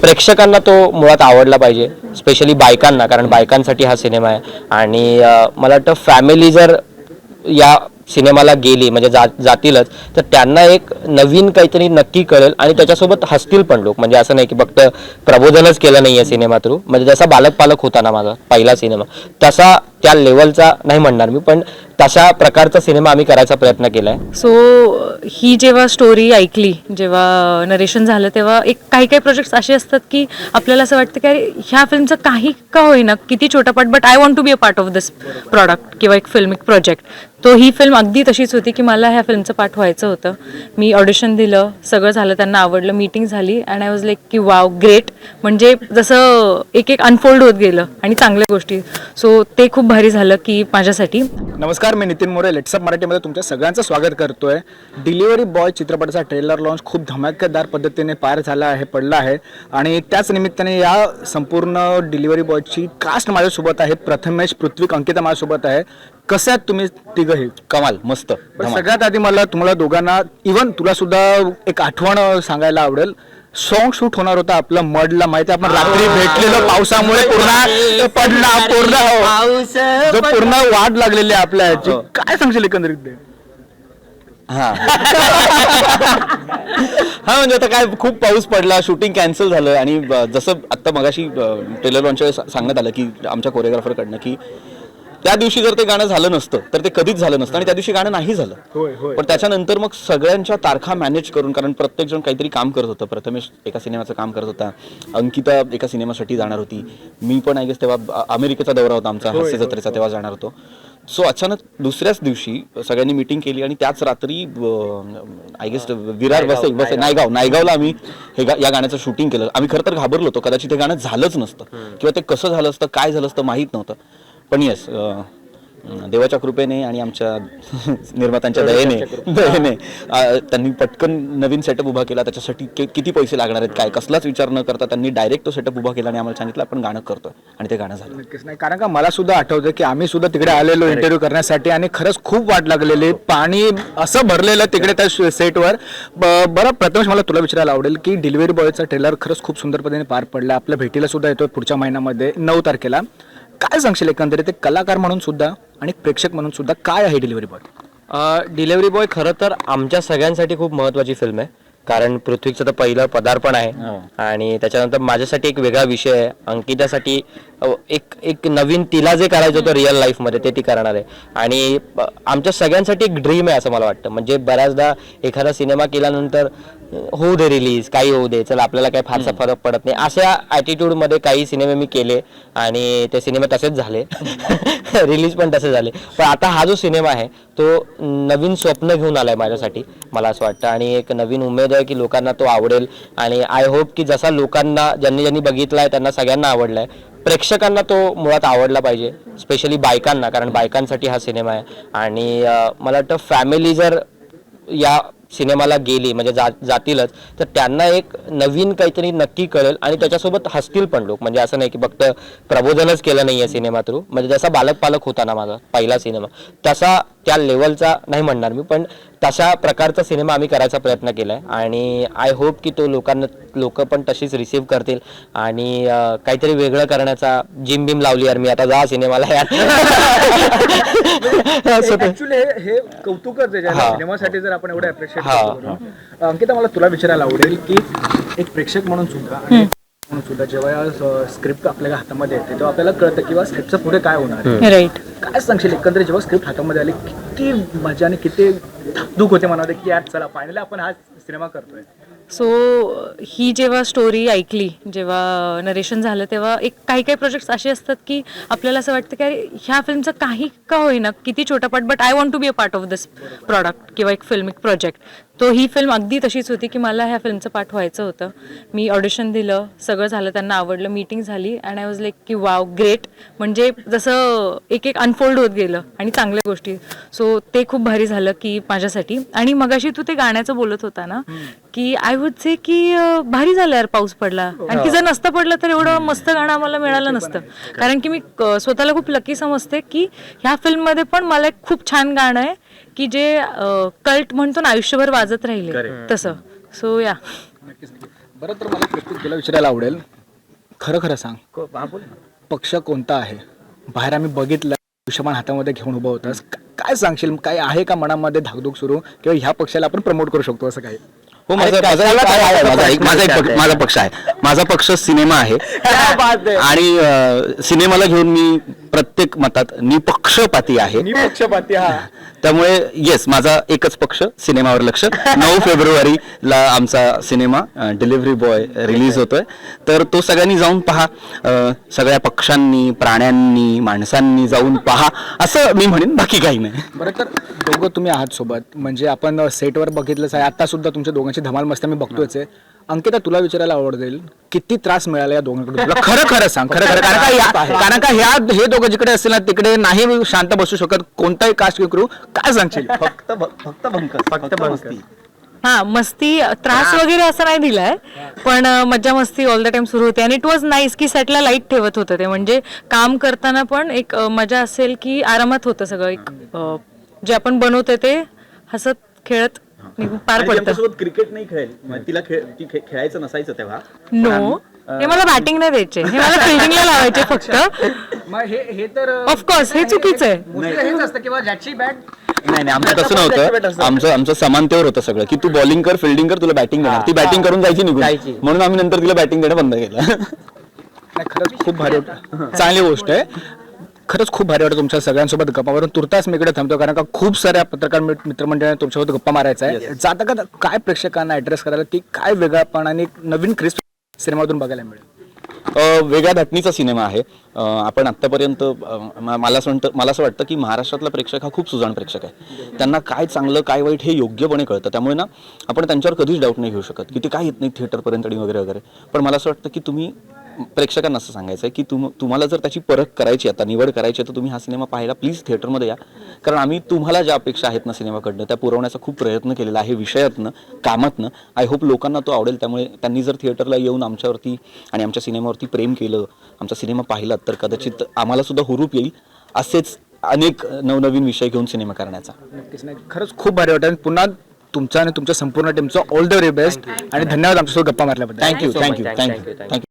प्रेक्षकांना तो मुळात आवडला पाहिजे स्पेशली बायकांना कारण बायकांसाठी हा सिनेमा आहे. आणि मला वाटतं फॅमिली जर या सिनेमाला गेली म्हणजे जा जातीलच तर त्यांना एक नवीन काहीतरी नक्की कळेल आणि त्याच्यासोबत हसतील पण लोक. म्हणजे असं नाही की फक्त प्रबोधनच केलं नाही आहे सिनेमा थ्रू म्हणजे जसा बालक पालक होता ना माझा पहिला सिनेमा तसा त्या लेवलचा नाही म्हणणार मी पण तशा प्रकारचा सिनेमा आम्ही करायचा प्रयत्न केला आहे सो ही जेव्हा स्टोरी ऐकली जेव्हा नरेशन झालं तेव्हा एक काही काही प्रोजेक्ट्स असे असतात की आपल्याला असं वाटतं की अरे ह्या फिल्मचं काही का होईना किती छोटा part but I want to be a part of this product किंवा एक फिल्म एक प्रोजेक्ट तो ही फिल्म अगदी तशीच होती की मला ह्या फिल्मचं पाठ व्हायचं होतं. मी ऑडिशन दिलं सगळं झालं त्यांना आवडलं मीटिंग झाली अँड आय वॉज लाईक की वाव ग्रेट म्हणजे जसं एक एक अनफोल्ड होत गेलं आणि चांगल्या गोष्टी. सो ते खूप भारी झालं की माझ्यासाठी. नमस्कार मी नितीन मोरे लेट्सअप मराठीमध्ये तुमच्या सगळ्यांचं स्वागत करतोय. डिलिव्हरी बॉय चित्रपटाचा ट्रेलर लॉन्च खूप धमाकेदार पद्धतीने पार झाला आहे पडला आहे. आणि त्याच निमित्ताने या संपूर्ण डिलिव्हरी बॉयची कास्ट माझ्यासोबत आहे. प्रथमेश पृथ्वीक अंकिता माझ्यासोबत आहे. कसं आहेत तुम्ही तिघंही कमाल मस्त सगळ्यात आधी मला तुम्हाला दोघांना इवन तुला सुद्धा एक आठवण सांगायला आवडेल. सॉन्ग शूट होणार होता आपलं मडला माहिती आपण रात्री भेटलेलो पावसामुळे पूर्ण पडला पूर्ण हो. जो पूर्ण वाट लागलेली आहे आपल्या ह्याची काय सांगशील एकंदरीत ते? हा हा म्हणजे आता काय खूप पाऊस पडला शूटिंग कॅन्सल झालं आणि ब- जसं आत्ता मगाशी ट्रेलर लॉन्चच्या वेळेस सांगण्यात आलं की आमच्या कोरिओग्राफरकडनं की त्या दिवशी जर ते गाणं झालं नसतं तर ते कधीच झालं नसतं आणि त्या दिवशी गाणं नाही झालं. पण त्याच्यानंतर मग सगळ्यांच्या तारखा मॅनेज करून कारण प्रत्येक जण काहीतरी काम करत होतं. प्रथमेश एका सिनेमाचं काम करत होता. अंकिता एका सिनेमासाठी जाणार होती. मी पण आय गेस तेव्हा अमेरिकेचा दौरा होता आमचा हास्य जत्रेचा तेव्हा जाणार होतो. सो अचानक दुसऱ्याच दिवशी सगळ्यांनी मिटिंग केली आणि त्याच रात्री I guess Virar bus bus Naigaon. नायगावला आम्ही हे या गाण्याचं शूटिंग केलं. आम्ही खरं तर घाबरलो होतो. कदाचित हे गाणं झालंच नसतं. किंवा ते कसं झालं असतं काय झालं असतं माहीत नव्हतं. पण येस देवाच्या कृपेने आणि आमच्या निर्मात्यांच्या दयेने दयेने त्यांनी पटकन नवीन सेटअप उभा केला. त्याच्यासाठी कि- किती पैसे लागणार आहेत काय कसलाच विचार न करता त्यांनी डायरेक्ट तो सेटअप उभा केला आणि आम्हाला सांगितलं आपण गाणं करतोय. आणि ते गाणं झालं. नक्कीच नाही. कारण का मला सुद्धा आठवतं की आम्ही सुद्धा तिकडे आलेलो इंटरव्ह्यू करण्यासाठी आणि खरंच खूप वाट लागलेली. पाणी असं भरलेलं तिकडे त्या सेटवर बरं प्रथमेश मला तुला विचारायला आवडेल की डिलिव्हरी बॉयचा ट्रेलर खरंच खूप सुंदर पद्धतीने पार पडला. आपल्या भेटीला सुद्धा येतो पुढच्या महिन्यामध्ये नऊ तारखेला. काय सांगशील एकंदरीत? एक कलाकार म्हणून सुद्धा आणि एक प्रेक्षक म्हणून सुद्धा काय आहे डिलिव्हरी बॉय डिलेवरी बॉय खरं तर आमच्या सगळ्यांसाठी खूप महत्वाची फिल्म आहे. कारण पृथ्वीचं तर पहिलं पदार्पण आहे. आणि त्याच्यानंतर माझ्यासाठी एक वेगळा विषय आहे. अंकितासाठी अ, एक एक नवीन तिला जे करायचं होतं रिअल लाईफमध्ये ते ती करणार आहे. आणि आमच्या सगळ्यांसाठी एक ड्रीम आहे असं मला वाटतं. म्हणजे बऱ्याचदा एखादा सिनेमा केल्यानंतर होऊ दे रिलीज काही होऊ दे चला आपल्याला काही फारसा फरक पडत नाही. अशा ॲटिट्यूडमध्ये काही सिनेमे मी केले आणि ते सिनेमे तसेच झाले. रिलीज पण तसे झाले. पण आता हा जो सिनेमा आहे तो नवीन स्वप्न घेऊन आलाय माझ्यासाठी मला असं वाटतं. आणि एक नवीन उमेद आहे की लोकांना तो आवडेल. आणि आय होप की जसा लोकांना ज्यांनी ज्यांनी बघितलाय त्यांना सगळ्यांना आवडलाय. प्रेक्षकांना तो मुळात आवडला पाहिजे स्पेशली बायकांना कारण बायकांसाठी हा सिनेमा आहे. आणि मला वाटतं फॅमिली जर या सिनेमाला गेली म्हणजे जा जातीलच तर त्यांना एक नवीन काहीतरी नक्की कळेल आणि त्याच्यासोबत हसतील पण लोक. म्हणजे असं नाही की फक्त प्रबोधनच केलं नाही आहे सिनेमा थ्रू. म्हणजे जसा बालक पालक होता ना माझा पहिला सिनेमा तसा त्या लेवलचा नाही म्हणणार मी पण तशा प्रकारचा सिनेमा आम्ही करायचा प्रयत्न केला आहे आणि आय होप की तो लोकांना लोक पण तशीच रिसीव्ह करतील. आणि काहीतरी वेगळं करण्याचा जिम बिम लावली यार मी आता जा सिनेमाला हे कौतुकच. सिनेमासाठी जर आपण एवढं अप्रिशिएट हा. अंकिता मला तुला विचारायला आवडेल की एक प्रेक्षक म्हणून सुद्धा आणि एक म्हणून सुद्धा जेव्हा स्क्रिप्ट आपल्या हातामध्ये येते तेव्हा आपल्याला कळतं किंवा स्क्रिप्टचं पुढे काय होणार आहे. राईट काय सांगशील? एकंदरीत जेव्हा स्क्रिप्ट हातामध्ये आली किती मजा आणि किती दुःख होते मनामध्ये की यार चला फायनली आपण हा सिनेमा करतोय. सो ही जेव्हा स्टोरी ऐकली जेव्हा नरेशन झालं तेव्हा एक काही काही प्रोजेक्ट्स असे असतात की आपल्याला असं वाटतं की अरे ह्या फिल्मचं काही का होईना किती छोटा part but I want to be a part of this product किंवा एक फिल्मिक प्रोजेक्ट तो ही फिल्म अगदी तशीच होती की मला ह्या फिल्मचं पार्ट व्हायचं होतं. मी ऑडिशन दिलं सगळं झालं त्यांना आवडलं मीटिंग झाली अँड आय वॉज लाईक की वाव ग्रेट म्हणजे जसं एक एक अनफोल्ड होत गेलं आणि चांगल्या गोष्टी. सो ते खूप भारी झालं की माझ्यासाठी. आणि मगाशी तू ते गाण्याचं बोलत होता ना की आय वुड से की भारी झालं यार पाऊस पडला. आणखी जर नसतं पडलं तर एवढं मस्त गाणं आम्हाला मिळालं नसतं. कारण की मी स्वतःला खूप लकी समजते की ह्या फिल्ममध्ये पण मला एक खूप छान गाणं आहे. की जे कल्ट म्हणतो ना आयुष्यभर वाजत राहिले. तसं. सो या. नक्कीच बरं तर मला प्रश्न तुला विचारायला आवडेल. खरं खरं सांग. पक्ष कोणता आहे? बाहेर आम्ही बघितलं आयुष्यमान हातामध्ये घेऊन उभं होतास का- काय सांगशील? काय आहे का मनामध्ये धाकधूक सुरू? किंवा ह्या पक्षाला आपण प्रमोट करू शकतो असं काही? हो माझा अरे, माझा काय आहे? माझा एक माझा एक पक्ष? माझा पक्ष आहे. माझा पक्ष सिनेमा आहे. आणि अं, सिनेमाला घेऊन मी प्रत्येक मतात निपक्षपाती आहे. मी पक्षपाती हा. त्यामुळे येस माझा एकच पक्ष सिनेमावर लक्ष. नऊ फेब्रुवारीला आमचा सिनेमा डिलिव्हरी बॉय रिलीज होतोय. तर तो सगळ्यांनी जाऊन पहा. सगळ्या पक्षांनी प्राण्यांनी माणसांनी जाऊन पहा. असं मी म्हणेन बाकी काही नाही. बरं तर दोघं तुम्ही आहात सोबत. म्हणजे आपण सेटवर बघितलंच आहे. आता सुद्धा तुमच्या दोघांची धमाल मस्ती आम्ही बघतोच आहे. अंकिता तुला विचारायला आवडेल किती त्रास मिळाला या दोघांकडून? तुला खरं खरं सांग खरं खरं. कारण का या कारण का ह्या हे दोघं जिकडे असतील ना तिकडे नाही मी शांत बसू शकत. कोणताही कास्ट करू काय सांगशील? फक्त फक्त फक्त हा मस्ती त्रास वगैरे असं नाही दिलाय. पण अं, मज्जा मस्ती ऑल द टाइम सुरू होते. आणि इट वॉज नाईस की सेटला लाइट ठेवत होतं ते. म्हणजे काम करताना पण एक अं, मजा असेल की आरामात होतं सगळं. एक अं, जे आपण बनवतोय ते हसत खेळत पार पडतं. क्रिकेट नाही खेळेल तिला ती खेळायचं नसायचं तेव्हा. नो हे मला बॅटिंग नाही द्यायचे. हे मला फिल्डिंगला लावायचे फक्त. मग हे हे तर ऑफकोर्स हे चुकीचं आहे. हेच असतं किंवा ज्याची बॅट नाही नाही आमचं तसं नव्हतं. आमचं आमचं समानतेवर होतं सगळं. की तू बॉलिंग कर फिल्डिंग कर तुला बॅटिंग देणार. ती बॅटिंग करून जायची जायची. निघून म्हणून आम्ही नंतर तिला बॅटिंग देणं बंद केलं. खूप भारी वाटतं चांगली गोष्ट आहे. खरंच खूप भारी वाटतं तुमच्या सगळ्यांसोबत गप्पा मारून. तुर्तास मी इकडे थांबतो कारण का खूप साऱ्या पत्रकार मित्र- मित्रमंडळाने तुमच्यासोबत गप्पा मारायचा आहे. जाता का काय प्रेक्षकांना ऍड्रेस करायला की काय वेगळापण आणि नवीन क्रिस्प सिनेमातून बघायला मिळेल? वेगळ्या धाटणीचा सिनेमा आहे. आपण आत्तापर्यंत मला असं वाटतं मला असं वाटतं की महाराष्ट्रातला प्रेक्षक हा खूप सुजाण प्रेक्षक आहे. त्यांना काय चांगलं काय वाईट हे योग्यपणे कळतं. त्यामुळे ना आपण त्यांच्यावर कधीच डाऊट नाही घेऊ शकत की ते काय येत नाही थिएटरपर्यंत आणि वगैरे वगैरे. पण मला असं वाटतं की तुम्ही प्रेक्षकांना असं सांगायचं आहे की तुम तुम्हाला जर त्याची परख करायची आता निवड करायची आहे तर तुम्ही हा सिनेमा पाहायला प्लीज थिएटरमध्ये या. कारण आम्ही तुम्हाला ज्या अपेक्षा आहेत ना सिनेमाकडनं त्या पुरवण्याचा खूप प्रयत्न केलेला आहे विषयातनं कामातनं. आय होप लोकांना तो आवडेल. त्यामुळे त्यांनी जर थिएटरला येऊन आमच्यावरती आणि आमच्या सिनेमावरती प्रेम केलं आमचा सिनेमा पाहिलात तर कदाचित आम्हाला सुद्धा हुरूप येईल असेच अनेक नवनवीन विषय घेऊन सिनेमा करण्याचा. नक्कीच नाही खरंच खूप भारी वाटतं आणि पुन्हा तुमचा आणि तुमच्या संपूर्ण टीमचं ऑल द व्हेरी बेस्ट आणि धन्यवाद आमच्यासोबत गप्पा मारल्याबद्दल. Thank you. Thank you thank you. Thank you